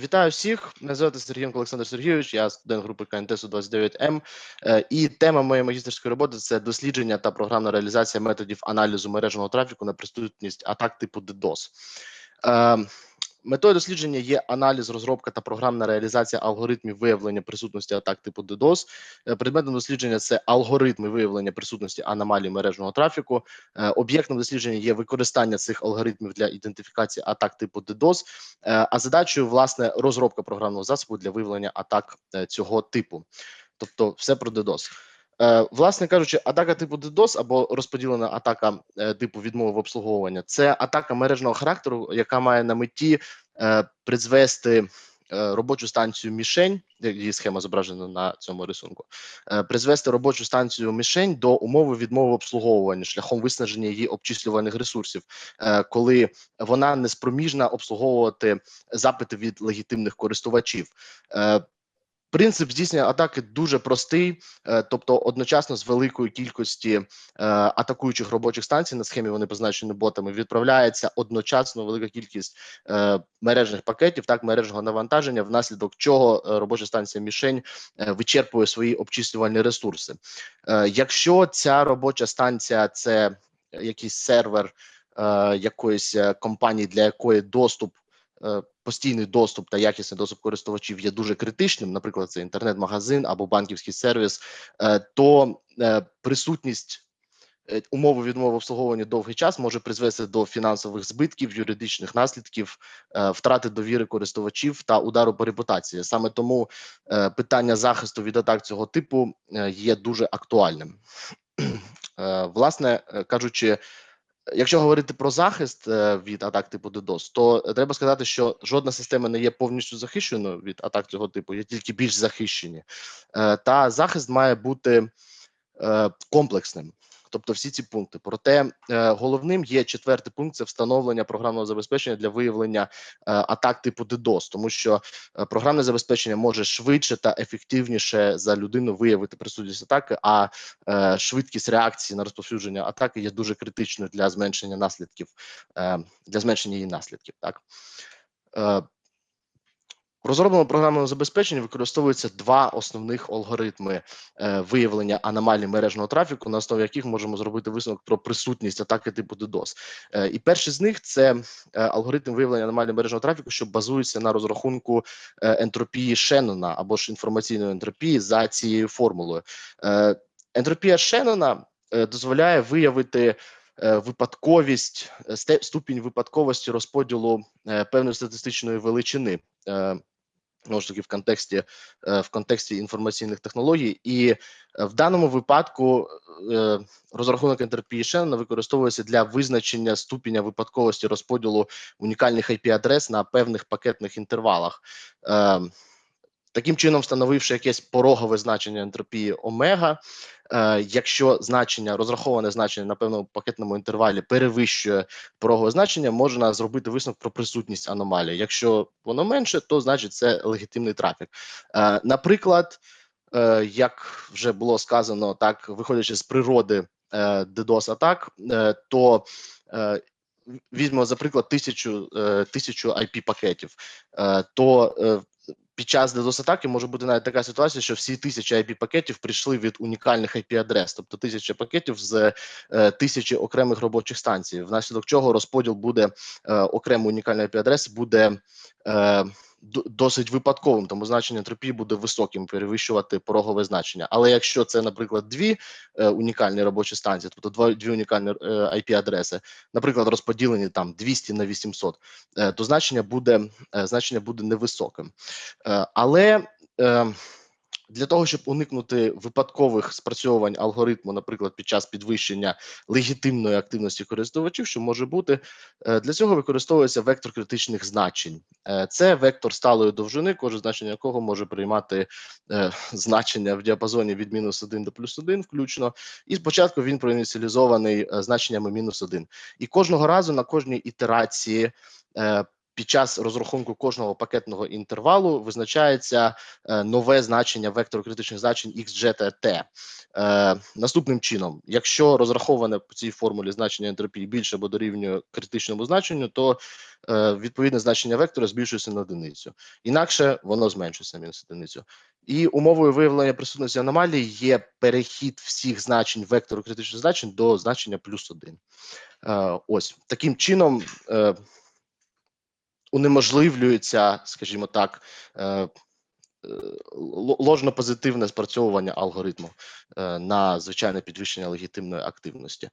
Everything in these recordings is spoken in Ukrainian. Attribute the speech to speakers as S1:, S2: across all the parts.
S1: Вітаю всіх. Мене звати Сергієнко Олександр Сергійович, я студент групи КНТСу 29М. Е, І тема моєї магістерської роботи це дослідження та програмна реалізація методів аналізу мережного трафіку на присутність атак типу DDoS. Метою дослідження є аналіз, розробка та програмна реалізація алгоритмів виявлення присутності атак типу DDoS. Е, Предметом дослідження це алгоритми виявлення присутності аномалій мережного трафіку. Е, Об'єктом дослідження є використання цих алгоритмів для ідентифікації атак типу DDoS. Е, А задачею, власне, розробка програмного засобу для виявлення атак цього типу, тобто все про DDoS. Е, Власне кажучи, атака типу DDoS або розподілена атака е, типу відмови в обслуговуванні це атака мережного характеру, яка має на меті е, призвести робочу станцію мішень, її схема зображена на цьому рисунку, призвести робочу станцію мішень до умови відмови обслуговування шляхом виснаження її обчислюваних ресурсів, коли вона не спроможна обслуговувати запити від легітимних користувачів. Принцип здійснення атаки дуже простий, е, тобто одночасно з великої кількості е, атакуючих робочих станцій на схемі вони позначені ботами. Відправляється одночасно велика кількість е, мережних пакетів, так мережного навантаження, внаслідок чого робоча станція мішень вичерпує свої обчислювальні ресурси. Якщо ця робоча станція це якийсь сервер якоїсь компанії, для якої доступ. Е, Постійний доступ та якісний доступ користувачів є дуже критичним, наприклад, це інтернет-магазин або банківський сервіс, е, то е, присутність умови відмови обслуговування довгий час може призвести до фінансових збитків, юридичних наслідків, втрати довіри користувачів та удару по репутації. Саме тому питання захисту від атак цього типу є дуже актуальним. Власне кажучи, Якщо говорити про захист е, від атак типу DDoS, то треба сказати, що жодна система не є повністю захищеною від атак цього типу, є тільки більш захищені. Е, Та захист має бути е, комплексним. Тобто всі ці пункти. Проте е, головним є четвертий пункт це встановлення програмного забезпечення для виявлення е, атак типу DDoS, тому що е, програмне забезпечення може швидше та ефективніше за людину виявити присутність атаки, а швидкість реакції на розповсюдження атаки є дуже критичною для зменшення наслідків, для зменшення її наслідків. Так в розробленому програмному забезпеченні використовуються два основних алгоритми е, виявлення аномалій мережного трафіку, на основі яких можемо зробити висновок про присутність атаки типу DDoS. Е, і перший з них це е, алгоритм виявлення аномалій мережного трафіку, що базується на розрахунку е, ентропії Шеннона або ж інформаційної ентропії за цією формулою. Ентропія Шеннона дозволяє виявити випадковість, е, ступінь випадковості розподілу е, певної статистичної величини. е, Знову ж таки, в контексті е, в контексті інформаційних технологій, і е, в даному випадку е, розрахунок ентропії Шеннона використовується для визначення ступеня випадковості розподілу унікальних IP-адрес на певних пакетних інтервалах. Таким чином, встановивши якесь порогове значення ентропії омега, е, якщо значення розраховане значення на певному пакетному інтервалі перевищує порогове значення, можна зробити висновок про присутність аномалії. Якщо воно менше, то значить це легітимний трафік. Е, Наприклад, е, як вже було сказано, так виходячи з природи е, DDoS атак, е, то е, візьмемо за приклад тисячу е, тисячу IP пакетів, е, то е, під час DDoS атаки може бути навіть така ситуація, що всі тисячі IP пакетів прийшли від унікальних IP адрес, тобто тисяча пакетів з е, тисячі окремих робочих станцій, внаслідок чого розподіл буде е, окремо унікальної IP адреси буде е, досить випадковим, тому значення ентропії буде високим, перевищувати порогове значення. Але якщо це, наприклад, дві е, унікальні робочі станції, тобто два дві унікальні е, IP адреси, наприклад, розподілені там 200 на 800, е, то значення буде е, значення буде невисоким. Е, Але е, для того, щоб уникнути випадкових спрацьовувань алгоритму, наприклад, під час підвищення легітимної активності користувачів, що може бути, е, для цього використовується вектор критичних значень. Е, Це вектор сталої довжини, кожне значення якого може приймати е, значення в діапазоні від мінус 1 до плюс 1 включно. І спочатку він проініціалізований значеннями мінус 1. І кожного разу на кожній ітерації під час розрахунку кожного пакетного інтервалу визначається е, нове значення вектору критичних значень XG та T. Е, наступним чином, якщо розраховане по цій формулі значення ентропії більше або дорівнює критичному значенню, то е, відповідне значення вектора збільшується на одиницю. Інакше воно зменшується мінус одиницю. І умовою виявлення присутності аномалії є перехід всіх значень вектору критичних значень до значення плюс один. Е, ось таким чином е, унеможливлюється, скажімо так, е, е, л- ложно-позитивне спрацьовування алгоритму е, на звичайне підвищення легітимної активності.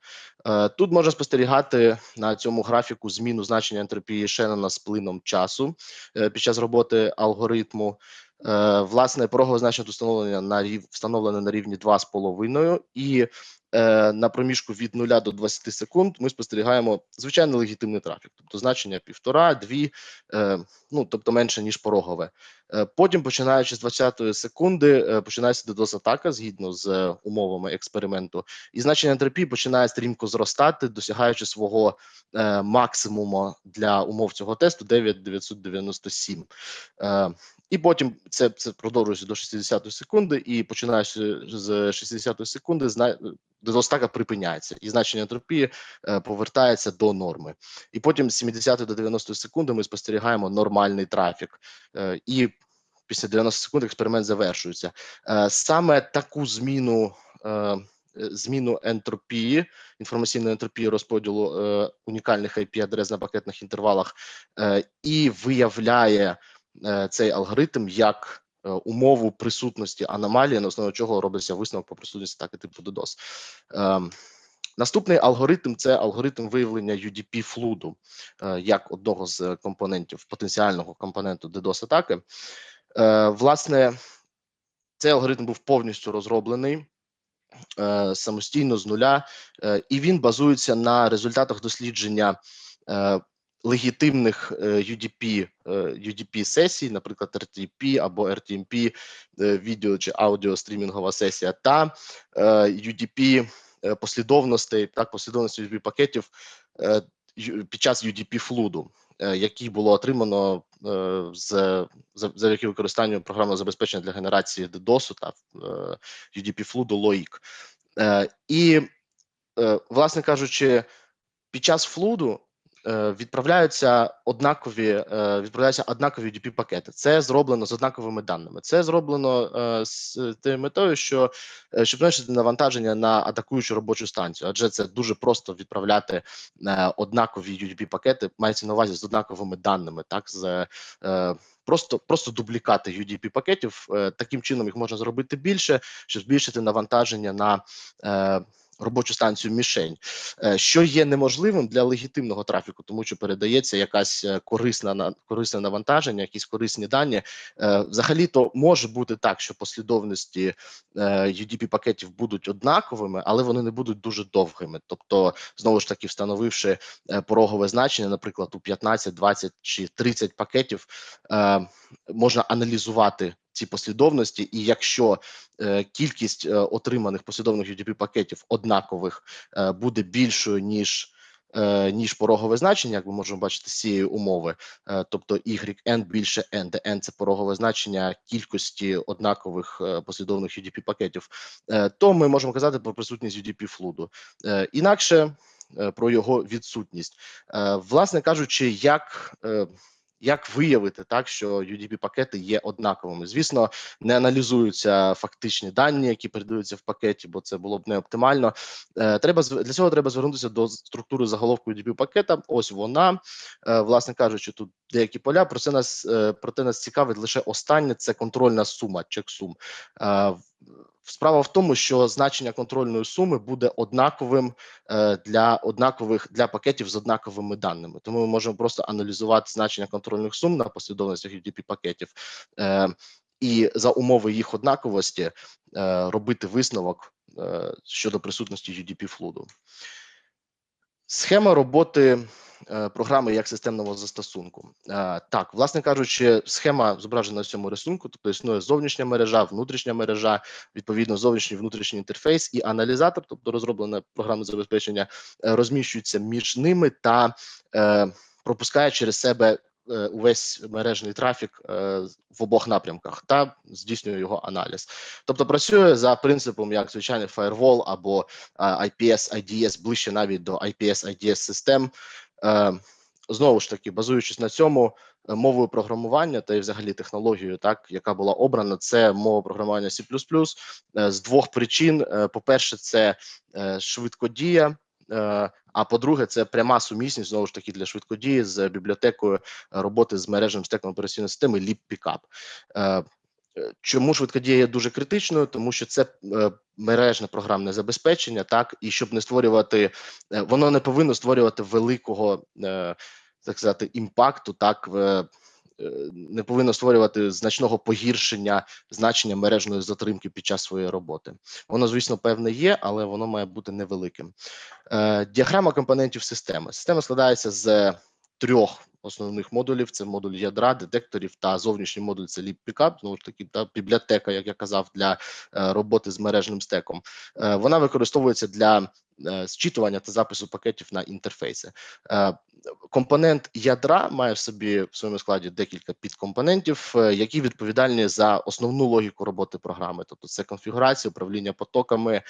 S1: Тут можна спостерігати на цьому графіку зміну значення ентропії Шеннона з плином часу під час роботи алгоритму. Е, Власне, порогове значення встановлення на рів... встановлене на рівні 2,5 і е, на проміжку від 0 до 20 секунд ми спостерігаємо звичайний легітимний трафік, тобто значення півтора, дві, е, ну тобто менше ніж порогове. Е, Потім, починаючи з 20-ї секунди, е, починається DDoS атака згідно з е, умовами експерименту, і значення ентропії починає стрімко зростати, досягаючи свого максимуму для умов цього тесту 9,997. Е, і потім це, це продовжується до 60-ї секунди, і починаючи з 60-ї секунди, зна... Атака припиняється, і значення ентропії е, повертається до норми. І потім з 70 до 90 секунди ми спостерігаємо нормальний трафік. Е, і після 90 секунд експеримент завершується. Е, саме таку зміну. Зміну ентропії, інформаційної ентропії розподілу е, унікальних IP-адрес на пакетних інтервалах е, і виявляє е, цей алгоритм як умову присутності аномалії, на основі чого робиться висновок по присутності атаки типу DDoS. Ем, Наступний алгоритм це алгоритм виявлення UDP флуду е, як одного з компонентів потенціального компоненту DDoS атаки. Е, Власне, цей алгоритм був повністю розроблений е, самостійно з нуля, е, і він базується на результатах дослідження е, легітимних е, UDP, е, UDP сесій, наприклад, RTP або RTMP, е, відео чи аудіо стрімінгова сесія, та UDP послідовностей, так, послідовності UDP пакетів під час UDP флуду, які було отримано з завдяки використанню програмного забезпечення для генерації DDoS та UDP флуду LOIC. І, власне кажучи, під час флуду відправляються однакові е, відправляються однакові UDP пакети. Це зроблено з однаковими даними. Це зроблено е, з тією метою, що е, щоб зменшити навантаження на атакуючу робочу станцію, адже це дуже просто відправляти е, однакові UDP пакети, мається на увазі з однаковими даними, так з е, просто просто дублікати UDP пакетів. Е, таким чином їх можна зробити більше, щоб збільшити навантаження на е, робочу станцію мішень, е, що є неможливим для легітимного трафіку, тому що передається якась е, корисна на корисне навантаження, якісь корисні дані. Е, Взагалі, то може бути так, що послідовності UDP пакетів будуть однаковими, але вони не будуть дуже довгими. Тобто, знову ж таки, встановивши порогове значення, наприклад, у 15, 20 чи 30 пакетів, можна аналізувати ці послідовності, і якщо е, кількість е, отриманих послідовних UDP пакетів однакових е, буде більшою ніж е, ніж порогове значення, як ми можемо бачити з цієї умови, е, тобто yn більше n, де n – це порогове значення кількості однакових е, послідовних UDP пакетів, то ми можемо казати про присутність UDP флуду. Інакше про його відсутність, власне кажучи, як як виявити так, що UDP пакети є однаковими? Звісно, не аналізуються фактичні дані, які передаються в пакеті, бо це було б не оптимально. Е, Треба для цього треба звернутися до структури заголовку UDP пакета. Ось вона, Е, власне кажучи, тут деякі поля. Про це нас е, проте нас цікавить лише останнє. Це контрольна сума, чек-сум. Справа в тому, що значення контрольної суми буде однаковим е, для однакових для пакетів з однаковими даними. Тому ми можемо просто аналізувати значення контрольних сум на послідовностях UDP пакетів е, і за умови їх однаковості е, робити висновок щодо присутності UDP флуду. Схема роботи програми як системного застосунку. Е, Так, власне кажучи, схема зображена на цьому рисунку, тобто існує зовнішня мережа, внутрішня мережа, відповідно, зовнішній внутрішній інтерфейс і аналізатор, тобто розроблене програмне забезпечення, е, розміщується між ними та е, пропускає через себе е, увесь мережний трафік е, в обох напрямках та здійснює його аналіз. Тобто працює за принципом як звичайний firewall або е, IPS IDS ближче навіть до IPS IDS систем. Е, Знову ж таки, базуючись на цьому, е, мовою програмування та й взагалі технологією, так яка була обрана, це мова програмування C++, е, з двох причин: Е, по-перше, це швидкодія. А по-друге, це пряма сумісність знову ж таки для швидкодії з бібліотекою роботи з мережним стеком операційної системи LibPickup. Е, Чому швидкодія є дуже критичною? Тому що це е, мережне програмне забезпечення, так і щоб не створювати, е, воно не повинно створювати великого, е, так сказати, імпакту, так Не повинно створювати значного погіршення значення мережної затримки під час своєї роботи. Воно, звісно, певне є, але воно має бути невеликим. Діаграма компонентів системи. Система складається з трьох основних модулів: це модуль ядра, детекторів та зовнішній модуль це LibPickup, знову ж таки, та бібліотека, як я казав, для е, роботи з мережним стеком. Е, Вона використовується для зчитування та запису пакетів на інтерфейси. Е, Компонент ядра має в собі в своєму складі декілька підкомпонентів, е, які відповідальні за основну логіку роботи програми. Тобто, це конфігурація, управління потоками,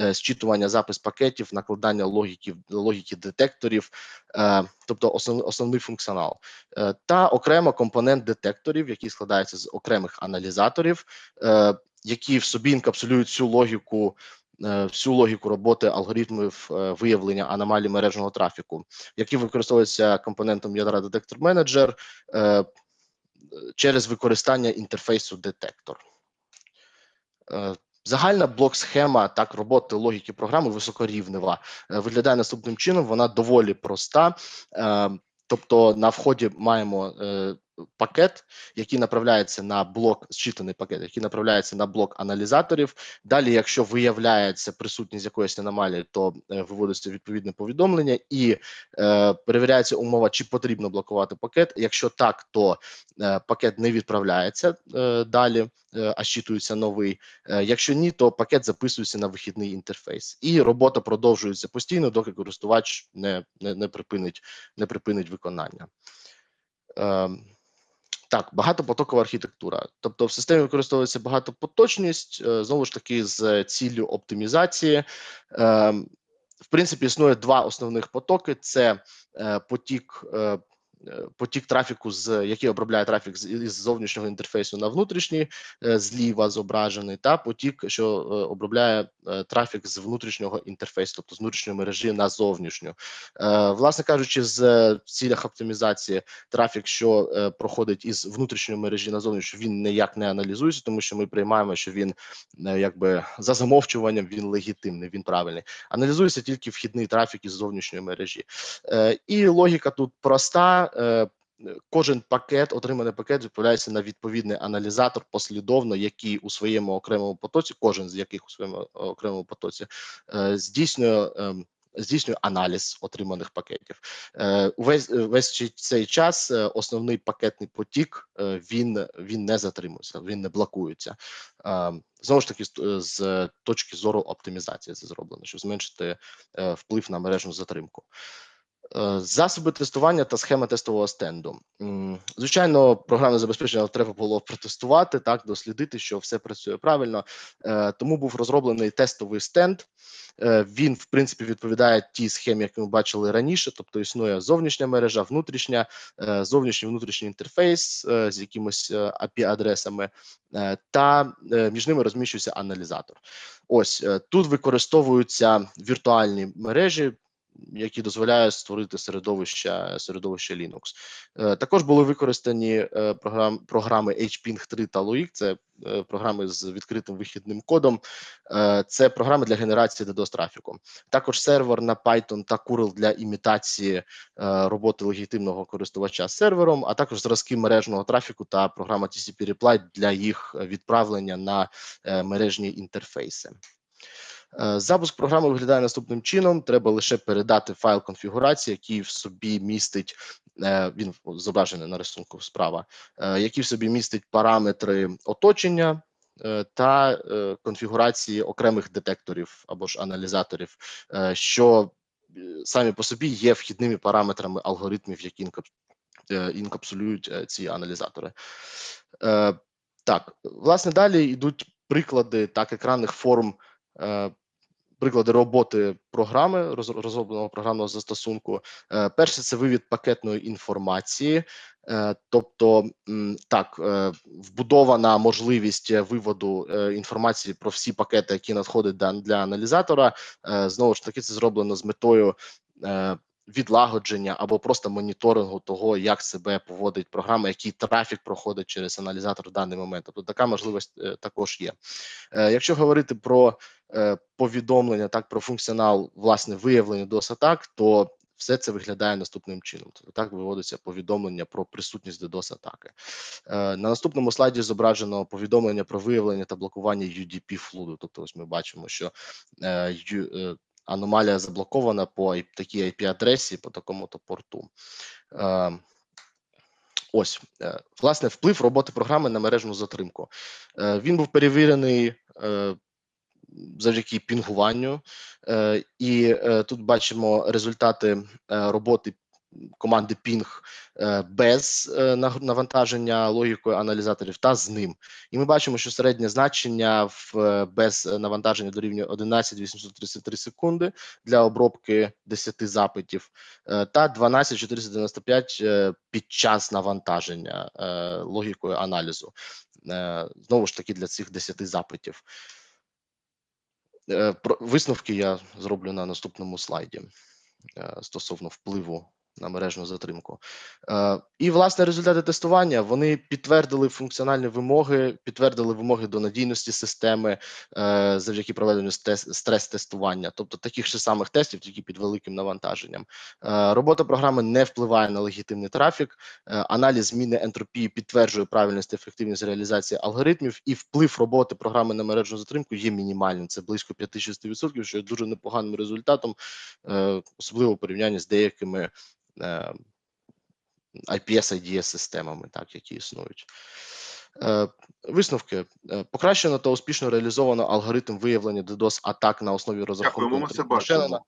S1: е, зчитування, запис пакетів, накладання логіки, логіки детекторів, е, тобто основ, основний функціонал, Е, та окремо компонент детекторів, який складається з окремих аналізаторів, е, які в собі інкапсулюють всю логіку. Е, Всю логіку роботи алгоритмів е, виявлення аномалій мережного трафіку, які використовуються компонентом ядра детектор менеджер е, через використання інтерфейсу детектор. Загальна блок-схема так роботи логіки програми високорівнева. Виглядає наступним чином. Вона доволі проста. Тобто на вході маємо пакет, який направляється на блок, зчитаний пакет, який направляється на блок аналізаторів. Далі, якщо виявляється присутність якоїсь аномалії, то е, виводиться відповідне повідомлення і е, перевіряється умова, чи потрібно блокувати пакет. Якщо так, то е, пакет не відправляється е, далі, е, а щитується новий. Е, Якщо ні, то пакет записується на вихідний інтерфейс, і робота продовжується постійно, доки користувач не, не, не припинить не припинить виконання. Ем, Так, багатопотокова архітектура. Тобто в системі використовується багатопоточність, е, знову ж таки, з ціллю оптимізації. Ем, В принципі, існує два основних потоки: це е, потік. Е, Потік трафіку, з який обробляє трафік з із зовнішнього інтерфейсу на внутрішній, е, зліва зображений, та потік, що е, обробляє трафік з внутрішнього інтерфейсу, тобто з внутрішньої мережі на зовнішню. Власне кажучи, з цілях оптимізації трафік, що проходить із внутрішньої мережі на зовнішню, він ніяк не аналізується, тому що ми приймаємо, що він якби за замовчуванням він легітимний, він правильний. Аналізується тільки вхідний трафік із зовнішньої мережі. І логіка тут проста. Е, Кожен пакет, отриманий пакет, відправляється на відповідний аналізатор послідовно, який у своєму окремому потоці, кожен з яких у своєму е, окремому потоці е, здійснює. Здійснює аналіз отриманих пакетів. Увесь весь цей час основний пакетний потік він він не затримується, він не блокується. Знову ж таки, з, точки зору оптимізації це зроблено, щоб зменшити вплив на мережну затримку. Е, Засоби тестування та схема тестового стенду. Звичайно, програмне забезпечення треба було протестувати, так дослідити, що все працює правильно. Е, Тому був розроблений тестовий стенд. Е, Він, в принципі, відповідає тій схемі, яку ми бачили раніше. Тобто існує зовнішня мережа, внутрішня, зовнішній внутрішній інтерфейс з якимось API-адресами, та між ними розміщується аналізатор. Ось тут використовуються віртуальні мережі які дозволяють створити середовище середовище Linux. Е, Також були використані е, програм, програми HPing 3 та LOIC, це е, програми з відкритим вихідним кодом. Це програми для генерації DDoS трафіку. Також сервер на Python та Curl для імітації роботи легітимного користувача з сервером, а також зразки мережного трафіку та програма TCP Reply для їх відправлення на мережні інтерфейси. Е, Запуск програми виглядає наступним чином: треба лише передати файл конфігурації, який в собі містить. е, Він зображений на рисунку справа, е, який в собі містить параметри оточення та конфігурації окремих детекторів або ж аналізаторів, що самі по собі є вхідними параметрами алгоритмів, які інкапсулюють ці аналізатори. Так, власне, далі йдуть приклади так екранних форм. Приклади роботи програми розробленого програмного застосунку. Е, Перше це вивід пакетної інформації, Е, тобто так, е, вбудована можливість виводу інформації про всі пакети, які надходять для, аналізатора. Знову ж таки, це зроблено з метою відлагодження або просто моніторингу того, як себе поводить програма, який трафік проходить через аналізатор в даний момент. Тобто така можливість е, також є. Е, Якщо говорити про е, повідомлення, так про функціонал власне виявлення DOS атак, то все це виглядає наступним чином. Тобто так виводиться повідомлення про присутність DDoS атаки. Е, На наступному слайді зображено повідомлення про виявлення та блокування UDP флуду. Тобто, ось ми бачимо, що е, аномалія заблокована по такій IP-адресі, по такому-то порту. Е, Ось, е, власне, вплив роботи програми на мережну затримку. Е, Він був перевірений завдяки пінгуванню, і тут бачимо результати роботи команди Ping е, без е, навантаження логікою аналізаторів та з ним. І ми бачимо, що середнє значення в е, без навантаження дорівнює 11,833 секунди для обробки 10 запитів та 12,495 е, під час навантаження логікою аналізу. Знову ж таки, для цих 10 запитів. Висновки я зроблю на наступному слайді стосовно впливу на мережну затримку. Е, І власне результати тестування вони підтвердили функціональні вимоги, підтвердили вимоги до надійності системи е, завдяки проведенню стрес-тестування, тобто таких же самих тестів, тільки під великим навантаженням. Е, Робота програми не впливає на легітимний трафік. Аналіз зміни ентропії підтверджує правильність і ефективність реалізації алгоритмів, і вплив роботи програми на мережну затримку є мінімальним. Це близько 5-6%, що є дуже непоганим результатом, особливо у порівнянні з деякими IPS IDS системами, так які існують. Е, Висновки Е, покращено та успішно реалізовано алгоритм виявлення DDoS атак на основі розрахунку.
S2: Дякуємо, ми це бачимо.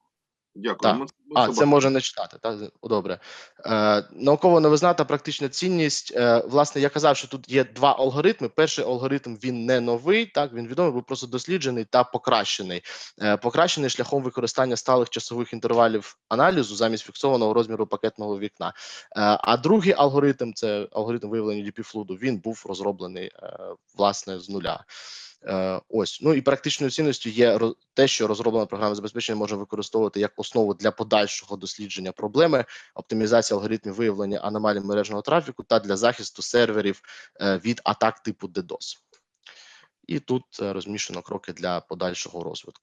S2: Дякую.
S1: Так. А,
S2: це
S1: можна не читати, так? Добре. Е, наукова новизна та практична цінність. Е, власне, я казав, що тут є два алгоритми. Перший алгоритм він не новий, так він відомий, був просто досліджений та покращений. Е, покращений шляхом використання сталих часових інтервалів аналізу замість фіксованого розміру пакетного вікна. Е, а другий алгоритм це алгоритм виявлення DP флуду. Він був розроблений е, власне з нуля. Е, Ось ну і практичною цінністю є те, що розроблена програма забезпечення може використовувати як основу для подальшого дослідження проблеми, оптимізації алгоритмів виявлення аномалій мережного трафіку та для захисту серверів е, від атак типу DDoS. І тут е, розміщено кроки для подальшого розвитку.